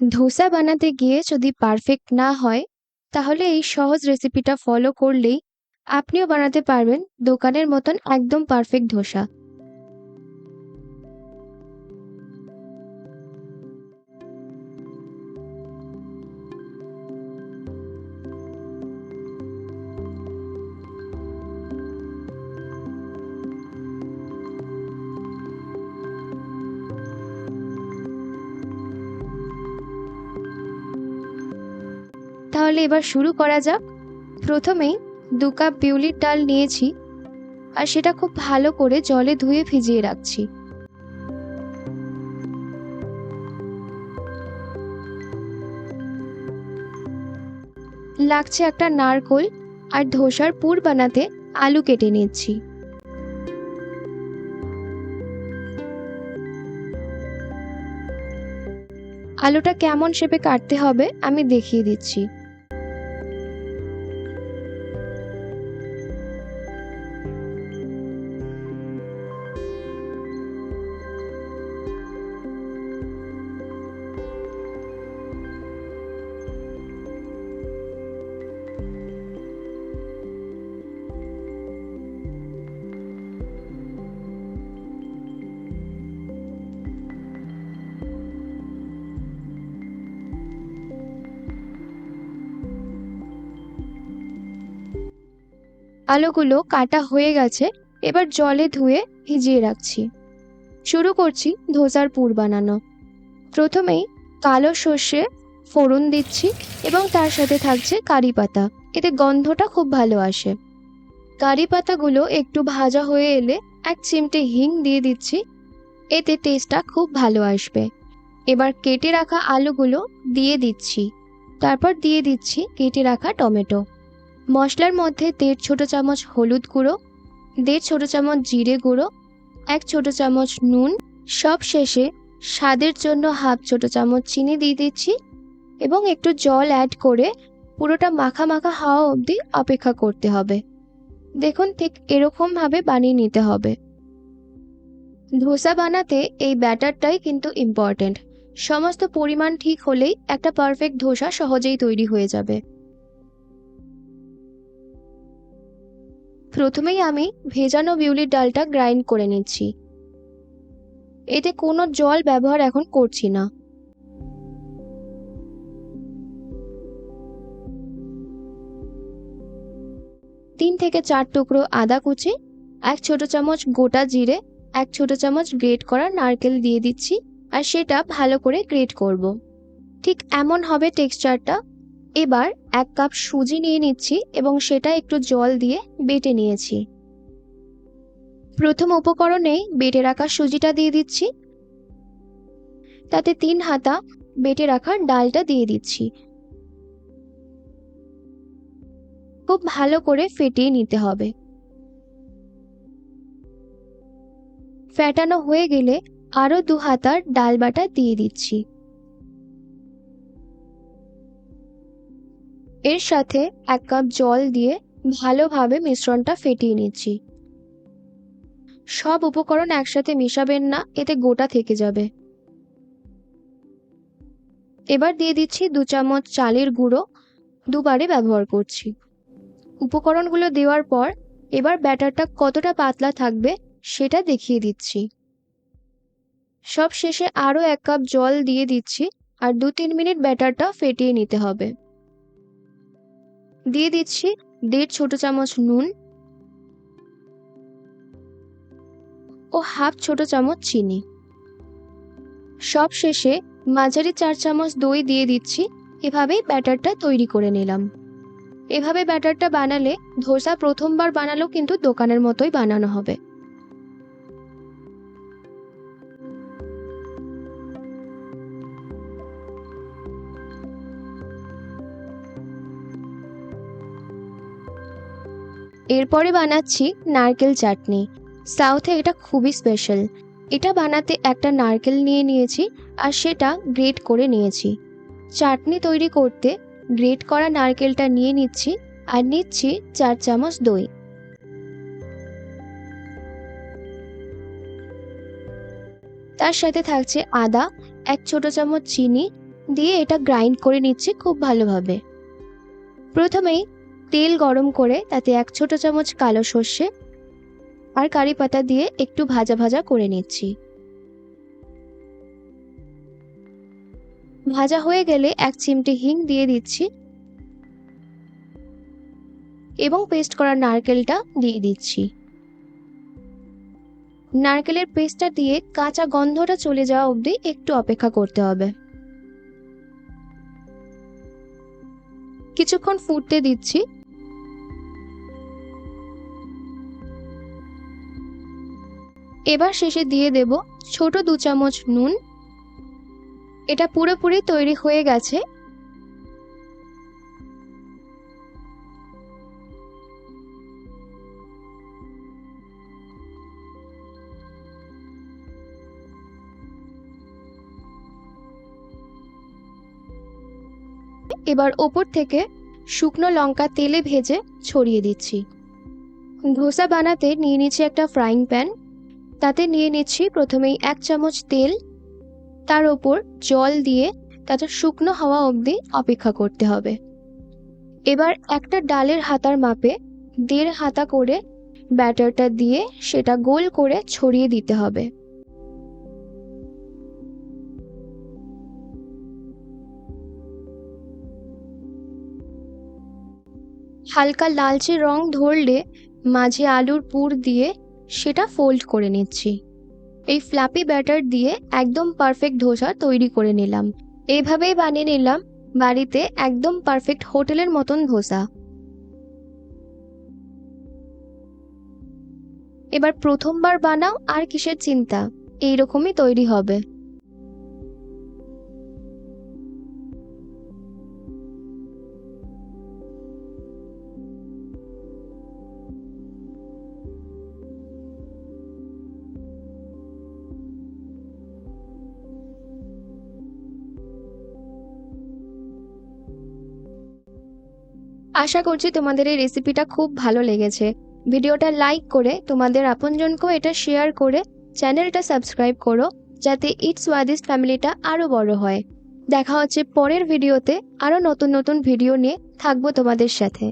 ধোসা বানাতে গিয়ে যদি পারফেক্ট না হয়, তাহলে এই সহজ রেসিপিটা ফলো করলেই আপনিও বানাতে পারবেন দোকানের মতন একদম পারফেক্ট ধোসা। তাহলে এবার শুরু করা যাক। প্রথমেই দু কাপ বিউলির ডাল নিয়েছি আর সেটা খুব ভালো করে জলে ধুয়ে ভিজিয়ে রাখছি। লাগছে একটা নারকোল আর ধোসার পুর বানাতে আলু কেটে নিচ্ছি। আলুটা কেমন শেপে কাটতে হবে আমি দেখিয়ে দিচ্ছি। আলুগুলো কাটা হয়ে গেছে, এবার জলে ধুয়ে ভিজিয়ে রাখছি। শুরু করছি ধোসার পুর বানানো। প্রথমেই কালো সর্ষে ফোড়ন দিচ্ছি এবং তার সাথে থাকছে কারি পাতা। এতে গন্ধটা খুব ভালো আসে। কারি পাতাগুলো একটু ভাজা হয়ে এলে এক চিমটে হিং দিয়ে দিচ্ছি, এতে টেস্টটা খুব ভালো আসবে। এবার কেটে রাখা আলুগুলো দিয়ে দিচ্ছি। তারপর দিয়ে দিচ্ছি কেটে রাখা টমেটো। মশলার মধ্যে দেড় ছোট চামচ হলুদ গুঁড়ো, দেড় ছোট চামচ জিরে গুঁড়ো, এক ছোট চামচ নুন, সব শেষে স্বাদের জন্য হাফ ছোট চামচ চিনি দিয়ে দিচ্ছি এবং একটু জল অ্যাড করে পুরোটা মাখা মাখা হওয়া অবধি অপেক্ষা করতে হবে। দেখুন ঠিক এরকমভাবে বানিয়ে নিতে হবে। ধোসা বানাতে এই ব্যাটারটাই কিন্তু ইম্পর্ট্যান্ট সমস্ত পরিমাণ ঠিক হলেই একটা পারফেক্ট ধোসা সহজেই তৈরি হয়ে যাবে। প্রথমেই আমি ভেজানো বিউলির ডালটা গ্রাইন্ড করে নিচ্ছি এতে কোনো জল ব্যবহার এখন করছি না তিন থেকে চার টুকরো আদা কুচি, এক ছোট চামচ গোটা জিরে, এক ছোট চামচ গ্রেট করা নারকেল দিয়ে দিচ্ছি, আর সেটা ভালো করে গ্রেট করব। ঠিক এমন হবে টেক্সচারটা এবার এক কাপ সুজি নিয়ে নিচ্ছি এবং সেটা একটু জল দিয়ে বেটে নিয়েছি। প্রথম উপকরণেই বেটে রাখা সুজিটা দিয়ে দিচ্ছি। তাতে তিন হাতা বেটে রাখা ডালটা দিয়ে দিচ্ছি। খুব ভালো করে ফেটিয়ে নিতে হবে। ফ্যাটানো হয়ে গেলে আরও দু হাতার ডাল বাটা দিয়ে দিচ্ছি। এর সাথে এক কাপ জল দিয়ে ভালোভাবে মিশ্রণটা ফেটিয়ে নিচ্ছি। সব উপকরণ একসাথে মেশাবেন না, এতে গোটা থেকে যাবে। এবার দিয়ে দিচ্ছি দু চামচ চালের গুঁড়ো, দুবারে ব্যবহার করছি। উপকরণগুলো দেওয়ার পর এবার ব্যাটারটা কতটা পাতলা থাকবে সেটা দেখিয়ে দিচ্ছি। সব শেষে আরও এক কাপ জল দিয়ে দিচ্ছি আর দু তিন মিনিট ব্যাটারটা ফেটিয়ে নিতে হবে। দিয়ে দিচ্ছি দেড় ছোট চামচ নুন ও হাফ ছোট চামচ চিনি। সব শেষে মাঝারি চার চামচ দই দিয়ে দিচ্ছি, এভাবেই ব্যাটারটা তৈরি করে নিলাম। এভাবে ব্যাটারটা বানালে ধোসা প্রথমবার বানালেও কিন্তু দোকানের মতোই বানানো হবে। এরপরে বানাচ্ছি নারকেল চাটনি। সাউথে এটা খুবই স্পেশাল এটা বানাতে একটা নারকেল নিয়ে নিয়েছি আর সেটা গ্রেট করে নিয়েছি। চাটনি তৈরি করতে গ্রেট করা নারকেলটা নিয়ে নিচ্ছি আর নিচ্ছি চার চামচ দই। তার সাথে থাকছে আদা, এক ছোট চামচ চিনি দিয়ে এটা গ্রাইন্ড করে নিচ্ছি খুব ভালোভাবে। প্রথমেই তেল গরম করে তাতে এক ছোট চামচ কালো সর্ষে আর কারি পাতা দিয়ে একটু ভাজা ভাজা করে নিচ্ছি। ভাজা হয়ে গেলে এক চিমটি হিং দিয়ে দিচ্ছি এবং পেস্ট করা নারকেলটা দিয়ে দিচ্ছি। নারকেলের পেস্টটা দিয়ে কাঁচা গন্ধটা চলে যাওয়া অবধি একটু অপেক্ষা করতে হবে। কিছুক্ষণ ফুটতে দিচ্ছি। এবার শেষে দিয়ে দেব ছোট দু চামচ নুন। এটা পুরোপুরি তৈরি হয়ে গেছে। এবার ওপর থেকে শুকনো লঙ্কা তেলে ভেজে ছড়িয়ে দিচ্ছি। ধোসা বানাতে নিয়ে নিচ্ছি একটা ফ্রাইং প্যান তাতে নিয়ে নিচ্ছি প্রথমেই এক চামচ তেল, তার ওপর জল দিয়ে তাতে শুকনো হওয়া অবধি অপেক্ষা করতে হবে। এবার একটা ডালের হাতার মাপে দেড় হাতা করে ব্যাটারটা দিয়ে সেটা গোল করে ছড়িয়ে দিতে হবে। হালকা লালচে রং ধরলে মাঝে আলুর পুর দিয়ে সেটা ফোল্ড করে নিচ্ছি। এই ফ্লাপি ব্যাটার দিয়ে একদম পারফেক্ট ধোসা তৈরি করে নিলাম। এইভাবেই বানিয়ে নিলাম, বাড়িতে একদম পারফেক্ট হোটেলের মতন ধোসা। এবার প্রথমবার বানাও আর কিসের চিন্তা? এইরকমই তৈরি হবে। আশা করছি তোমাদের এই রেসিপিটা খুব ভালো লেগেছে। ভিডিওটা লাইক করে তোমাদের আপনজনকেও এটা শেয়ার করে চ্যানেলটা সাবস্ক্রাইব করো, যাতে ইট স্বাদিষ্ট ফ্যামিলিটা আরও বড় হয়। দেখা হচ্ছে পরের ভিডিওতে আরও নতুন নতুন ভিডিও নিয়ে থাকব তোমাদের সাথে।